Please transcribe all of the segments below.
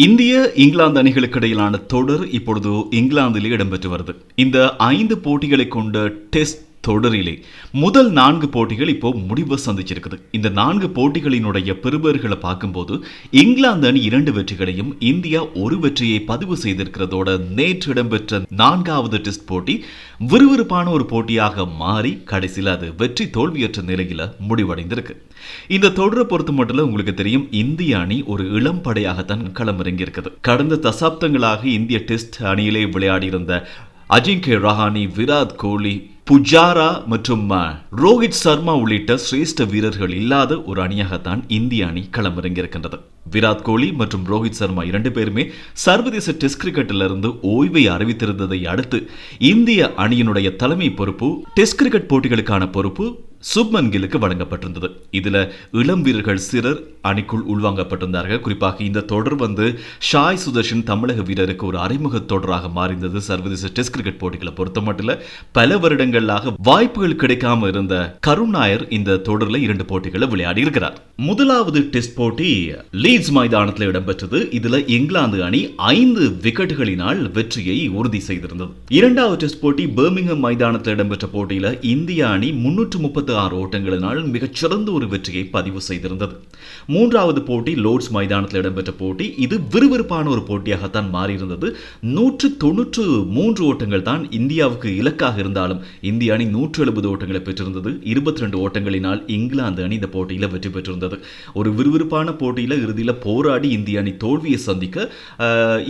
இந்திய இங்கிலாந்து அணிகளுக்கு இடையிலான தொடர் இப்பொழுது இங்கிலாந்திலே இடம்பெற்று வருது. இந்த ஐந்து போட்டிகளை கொண்ட டெஸ்ட் தொடரிலே. முதல் நான்கு போட்டிகள் இப்போ முடிவு சந்திச்சிருக்குது. இந்த நான்கு போட்டிகளினுடைய பெறுபர்களை பார்க்கும்போது இங்கிலாந்து அணி இரண்டு வெற்றிகளையும் இந்தியா ஒரு வெற்றியை பதிவு செய்திருக்கிறதோட நேற்று இடம்பெற்ற நான்காவது டெஸ்ட் போட்டி விறுவிறுப்பான ஒரு போட்டியாக மாறி கடைசியில் அது வெற்றி தோல்வியற்ற நிலையில முடிவடைந்திருக்கு. இந்த தொடரை பொறுத்த மட்டும் உங்களுக்கு தெரியும் இந்திய அணி ஒரு இளம் படையாகத்தான் களமிறங்கியிருக்குது. கடந்த தசாப்தங்களாக இந்திய டெஸ்ட் அணியிலே விளையாடியிருந்த அஜிங்கே ரஹானி விராட் கோலி புஜாரா மற்றும் ரோஹித் சர்மா உள்ளிட்ட சிரேஷ்ட வீரர்கள் இல்லாத ஒரு அணியாகத்தான் இந்திய அணி களமிறங்கியிருக்கின்றது. விராட் கோலி மற்றும் ரோஹித் சர்மா இரண்டு பேருமே சர்வதேச டெஸ்ட் கிரிக்கெட்டிலிருந்து ஓய்வை அறிவித்திருந்ததை அடுத்து இந்திய அணியினுடைய தலைமை பொறுப்பு டெஸ்ட் கிரிக்கெட் போட்டிகளுக்கான பொறுப்பு சுப்மன் கிலுக்கு வழங்கப்பட்டிருந்தது. இதில் இளம் வீரர்கள் சிலர் அணிக்குள் உள்வாங்கப்பட்டிருந்தார்கள். குறிப்பாக இந்த தொடர் வந்து ஷாய் சுதர்ஷன் தமிழக வீரருக்கு ஒரு அறிமுக தொடராக மாறிந்தது. சர்வதேச டெஸ்ட் கிரிக்கெட் போட்டிகளை பொறுத்த மட்டும் பல வருடங்களாக வாய்ப்புகள் கிடைக்காம இருந்த கருண் நாயர் இந்த தொடரில் இரண்டு போட்டிகளை விளையாடி இருக்கிறார். முதலாவது டெஸ்ட் போட்டி லீட்ஸ் மைதானத்தில் இடம்பெற்றது. இதுல இங்கிலாந்து அணி ஐந்து விக்கெட்டுகளினால் வெற்றியை உறுதி செய்திருந்தது. இரண்டாவது டெஸ்ட் போட்டி பர்மிங்ஹம் மைதானத்தில் இடம்பெற்ற போட்டியில் இந்திய அணி முன்னூற்று முப்பத்தி இருபத்தி ஆறு ஓட்டங்களினால் மிகச்சிறந்த ஒரு வெற்றியை பதிவு செய்திருந்தது. மூன்றாவது போட்டி லோர்ட்ஸ் மைதானத்தில் இடம்பெற்ற போட்டி. இது விறுவிறுப்பான ஒரு போட்டியாகத்தான் மாறியிருந்தது. நூற்று தொன்னூற்று மூன்று ஓட்டங்கள் தான் இந்தியாவுக்கு இலக்காக இருந்தாலும் இந்திய அணி நூற்று எழுபது ஓட்டங்களை பெற்றிருந்தது. இருபத்தி ரெண்டு ஓட்டங்களினால் இங்கிலாந்து அணி இந்த போட்டியில் வெற்றி பெற்றிருந்தது. ஒரு விறுவிறுப்பான போட்டியில் இறுதியில் போராடி இந்திய அணி தோல்வியை சந்திக்க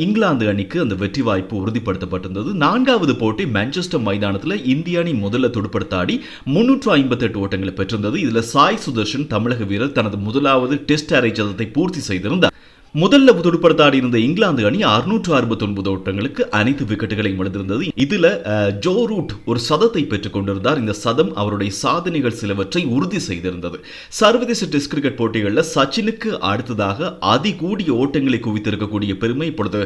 இங்கிலாந்து அணிக்கு அந்த வெற்றி வாய்ப்பு உறுதிப்படுத்தப்பட்டிருந்தது. நான்காவது போட்டி மான்செஸ்டர் மைதானத்தில் இந்திய அணி முதல்ல துடுப்படுத்தாடி முன்னூற்று ஐம்பத்தி ஐம்பத்தெட்டு ஓட்டங்களை பெற்றிருந்தது. இதில் சாய் சுதர்ஷன் தமிழக வீரர் தனது முதலாவது டெஸ்ட் அரை சதத்தை பூர்த்தி செய்திருந்தார். முதல்ல துடுப்படுத்தாடி இருந்த இங்கிலாந்து அணி அறுநூற்று அறுபத்தி ஒன்பது ஓட்டங்களுக்கு அனைத்து விக்கெட்டுகளையும் இழந்திருந்தது இதுல ஜோ ரூட் ஒரு சதத்தை பெற்றுக் கொண்டிருந்தார். இந்த சதம் அவருடைய சாதனைகள் சிலவற்றை உறுதி செய்திருந்தது. சர்வதேச டெஸ்ட் கிரிக்கெட் போட்டிகளில் சச்சினுக்கு அடுத்ததாக அதிகூடிய ஓட்டங்களை குவித்திருக்கக்கூடிய பெருமை இப்பொழுது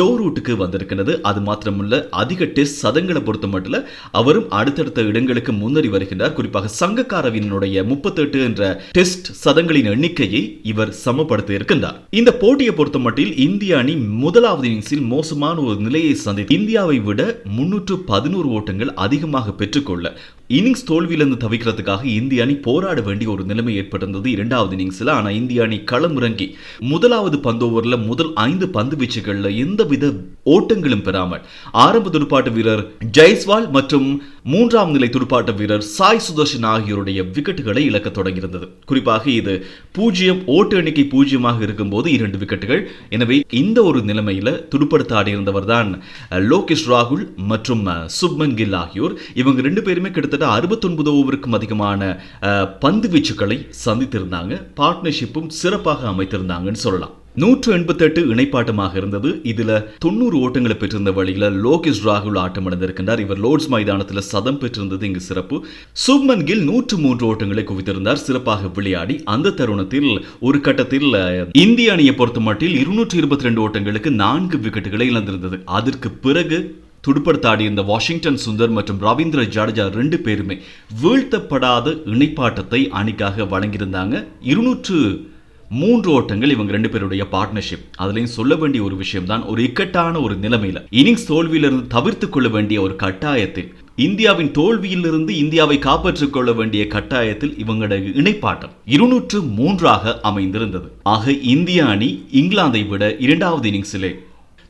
ஜோ ரூட்டுக்கு வந்திருக்கிறது. அது மாத்திரமல்ல அதிக டெஸ்ட் சதங்களை பொறுத்த மட்டும் அவரும் அடுத்தடுத்த இடங்களுக்கு முன்னேறி வருகின்றார். குறிப்பாக சங்கக்காரவினுடைய முப்பத்தெட்டு என்ற டெஸ்ட் சதங்களின் எண்ணிக்கையை இவர் சமப்படுத்த இருக்கின்றார் இந்த போட்டியை பொறுத்த மட்டில் இந்திய அணி முதலாவது இன்னிங்ஸில் மோசமான ஒரு நிலையை சந்தித்து இந்தியாவை விட முன்னூற்று பதினோரு ஓட்டங்கள் அதிகமாக பெற்றுக்கொள்ள இன்னிங்ஸ் தோல்வியிலிருந்து தவிக்கிறதுக்காக இந்திய அணி போராட வேண்டிய ஒரு நிலைமை ஏற்பட்டிருந்தது இரண்டாவது இன்னிங்ஸில் ஆனால் இந்திய அணி களமிறங்கி முதலாவது பந்து ஓவரில் முதல் ஐந்து பந்து வீச்சுகளில் எந்தவித ஓட்டங்களும் பெறாமல் ஆரம்ப துடுப்பாட்ட வீரர் ஜெய்ஸ்வால் மற்றும் மூன்றாம் நிலை துடுப்பாட்ட வீரர் சாய் சுதர்ஷன் ஆகியோருடைய விக்கெட்டுகளை இழக்க தொடங்கியிருந்தது. குறிப்பாக இது பூஜ்ஜியம் ஓட்டு எண்ணிக்கை பூஜ்ஜியமாக இருக்கும்போது இரண்டு விக்கெட்டுகள். எனவே இந்த ஒரு நிலைமையில் துடுப்படுத்த ஆடியிருந்தவர் தான் லோகேஷ் ராகுல் மற்றும் சுப்மன் கில் ஆகியோர். இவங்க ரெண்டு பேருமே கிட்டத்தட்ட அறுபத்தொன்பது ஓவருக்கும் அதிகமான பந்து வீச்சுக்களை சந்தித்திருந்தாங்க. பார்ட்னர்ஷிப்பும் சிறப்பாக அமைத்திருந்தாங்கன்னு சொல்லலாம். நூற்று எண்பத்தெட்டு இணைப்பாட்டமாக இருந்தது. இதுல தொண்ணூறு ஓட்டங்களை பெற்றிருந்த வழியில லோகேஷ் ராகுல் ஆட்டம் இவர் லோர்ட்ஸ் மைதானத்தில் சதம் பெற்றிருந்தது இங்கு சிறப்பு. சுப்மன் கில் நூற்று மூன்று ஓட்டங்களை குவித்திருந்தார். சிறப்பாக விளையாடி அந்த தருணத்தில் ஒரு கட்டத்தில் இந்திய அணியை பொறுத்த மட்டில் இருநூற்று இருபத்தி ரெண்டு ஓட்டங்களுக்கு நான்கு விக்கெட்டுகளை இழந்திருந்தது. அதற்கு பிறகு துடுப்படுத்தாடி இருந்த வாஷிங்டன் சுந்தர் மற்றும் ரவீந்திர ஜடேஜா ரெண்டு பேருமே வீழ்த்தப்படாத இணைப்பாட்டத்தை அணிக்காக வழங்கியிருந்தாங்க. இருநூற்று மூன்று ஓட்டங்கள் இவங்க ரெண்டு பேருடைய பார்ட்னர்ஷிப் அதுலயும் சொல்ல வேண்டிய ஒரு விஷயம் தான் ஒரு இக்கட்டான ஒரு நிலைமையில இன்னிங்ஸ் தோல்வியிலிருந்து தவிர்த்து கொள்ள வேண்டிய ஒரு கட்டாயத்தில் இந்தியாவின் தோல்வியிலிருந்து இந்தியாவை காப்பாற்றிக் கொள்ள வேண்டிய கட்டாயத்தில் இவங்களுடைய இணைப்பாட்டம் இருநூற்று மூன்றாக அமைந்திருந்தது. ஆக இந்திய அணி இங்கிலாந்தை விட இரண்டாவது இன்னிங்ஸிலே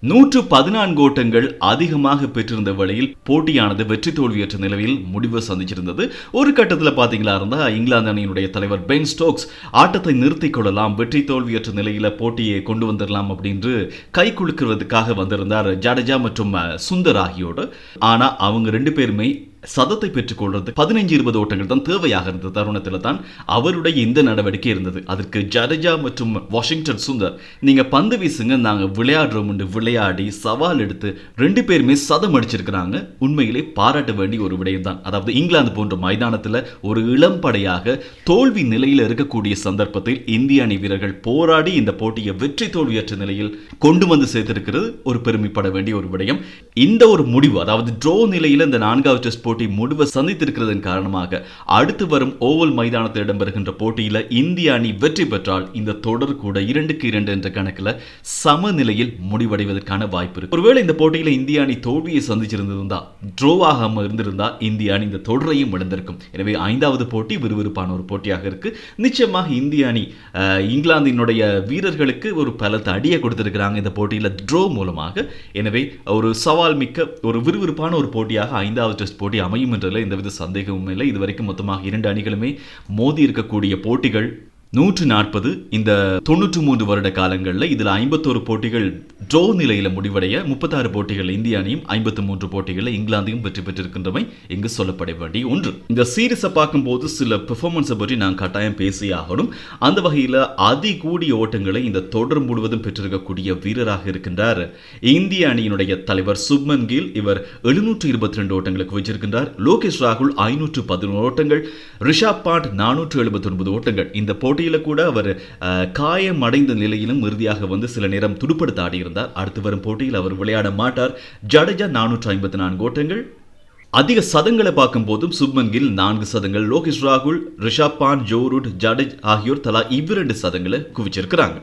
நூற்று பதினான்கு ஓட்டங்கள் அதிகமாக பெற்றிருந்த வேளையில் போட்டியானது வெற்றி தோல்வியற்ற நிலையில் முடிவு சந்திச்சிருந்தது. ஒரு கட்டத்தில் பார்த்தீங்களா இருந்தா இங்கிலாந்து அணியினுடைய தலைவர் பென் ஸ்டோக்ஸ் ஆட்டத்தை நிறுத்திக் கொள்ளலாம் வெற்றி தோல்வியற்ற நிலையில போட்டியை கொண்டு வந்துடலாம் அப்படின்னு கை குலுக்குறதுக்காக வந்திருந்தார் ஜடேஜா மற்றும் சுந்தர் ஆகியோடு ஆனா அவங்க ரெண்டு பேருமே சதத்தை பெற்றுக்கொள்றது பதினைஞ்சு இருபது ஓட்டங்கள் தான் தேவையாக இருந்த தருணத்தில் தான் அவருடைய இந்த நடவடிக்கை இருந்தது. அதற்கு ஜடேஜா மற்றும் வாஷிங்டன் சுந்தர் நீங்க பந்து வீசுங்க நாங்க விளையாடுறோம் விளையாடி சவால் எடுத்து ரெண்டு பேருமே சதம் அடிச்சிருக்கிறாங்க. உண்மையிலே பாராட்ட வேண்டிய ஒரு விடயம் தான். அதாவது இங்கிலாந்து போன்ற மைதானத்தில் ஒரு இளம் படையாக தோல்வி நிலையில் இருக்கக்கூடிய சந்தர்ப்பத்தில் இந்திய அணி வீரர்கள் போராடி இந்த போட்டியை வெற்றி தோல்வியற்ற நிலையில் கொண்டு வந்து சேர்த்திருக்கிறது. ஒரு பெருமைப்பட வேண்டிய ஒரு விடயம். இந்த ஒரு முடிவு அதாவது ட்ரோ நிலையில் இந்த நான்காவது டெஸ்ட் போட்டி முடிவை சந்தித்திருக்கிறதன் காரணமாக அடுத்து வரும் ஓவல் மைதானத்தில் இடம்பெறுகின்ற போட்டியில் இந்திய அணி வெற்றி பெற்றால் இந்த தொடர் கூட இரண்டுக்கு இரண்டு என்ற கணக்கில் சமநிலையில் முடிவடைவதற்கான வாய்ப்பு இருக்கு. ஒருவேளை இந்த போட்டியில் இந்திய அணி தோல்வியை சந்திச்சிருந்திருந்தா ட்ரோவாகாம இருந்திருந்தா இந்திய அணி இந்த தொடரையும் இழந்திருக்கும். எனவே ஐந்தாவது போட்டி விறுவிறுப்பான ஒரு போட்டியாக இருக்கு. நிச்சயமாக இந்திய அணி இங்கிலாந்தினுடைய வீரர்களுக்கு ஒரு பலத்தை அடியை கொடுத்திருக்கிறாங்க இந்த போட்டியில் ட்ரோ மூலமாக. எனவே ஒரு சவால் மிக்க ஒரு விறுவிறுப்பான ஒரு போட்டியாக ஐந்தாவது டெஸ்ட் போட்டி அமையும் என்றதில் எந்தவித சந்தேகமும் இல்லை. இதுவரைக்கும் மொத்தமாக இரண்டு அணிகளுமே மோதி இருக்கக்கூடிய போட்டிகள் நூற்று நாற்பது இந்த தொண்ணூற்று மூன்று வருட காலங்களில் இதில் ஐம்பத்தோரு போட்டிகள் ட்ரோ நிலையில் முடிவடைய முப்பத்தாறு போட்டிகள் இந்திய அணியும் ஐம்பத்தி மூன்று போட்டிகளில் இங்கிலாந்தையும் வெற்றி பெற்றிருக்கின்றமை இங்கு சொல்லப்பட வேண்டிய ஒன்று. இந்த சீரீஸை பார்க்கும்போது சில பெர்ஃபார்மன்ஸை பற்றி நான் கட்டாயம் பேசி ஆகணும். அந்த வகையில் அதிகூடிய ஓட்டங்களை இந்த தொடர் முழுவதும் பெற்றிருக்கக்கூடிய வீரராக இருக்கின்றார் இந்திய அணியினுடைய தலைவர் சுப்மன் கில். இவர் எழுநூற்று இருபத்தி ரெண்டு ஓட்டங்களுக்கு வச்சிருக்கின்றார் லோகேஷ் ராகுல் ஐநூற்று பதினோரு ஓட்டங்கள். ரிஷாப் பாண்ட் நானூற்று எழுபத்தி ஒன்பது ஓட்டங்கள். இந்த போட்டி போட்டியில் கூட அவர் காயம் அடைந்த நிலையிலும் இறுதியாக வந்து சில நேரம் துடுப்படுத்த ஆடியிருந்தார். அடுத்து வரும் போட்டியில் அவர் விளையாட மாட்டார். ஜடேஜா நானூற்று ஐம்பத்தி நான்கு ஓட்டங்கள். அதிக சதங்களை பார்க்கும் போதும் சுப்மன் கில் நான்கு சதங்கள் லோகேஷ் ராகுல் ரிஷாப் பான் ஜோரூட் ஜடேஜ் ஆகியோர் தலா இவ்விரண்டு சதங்களை குவிச்சிருக்கிறாங்க.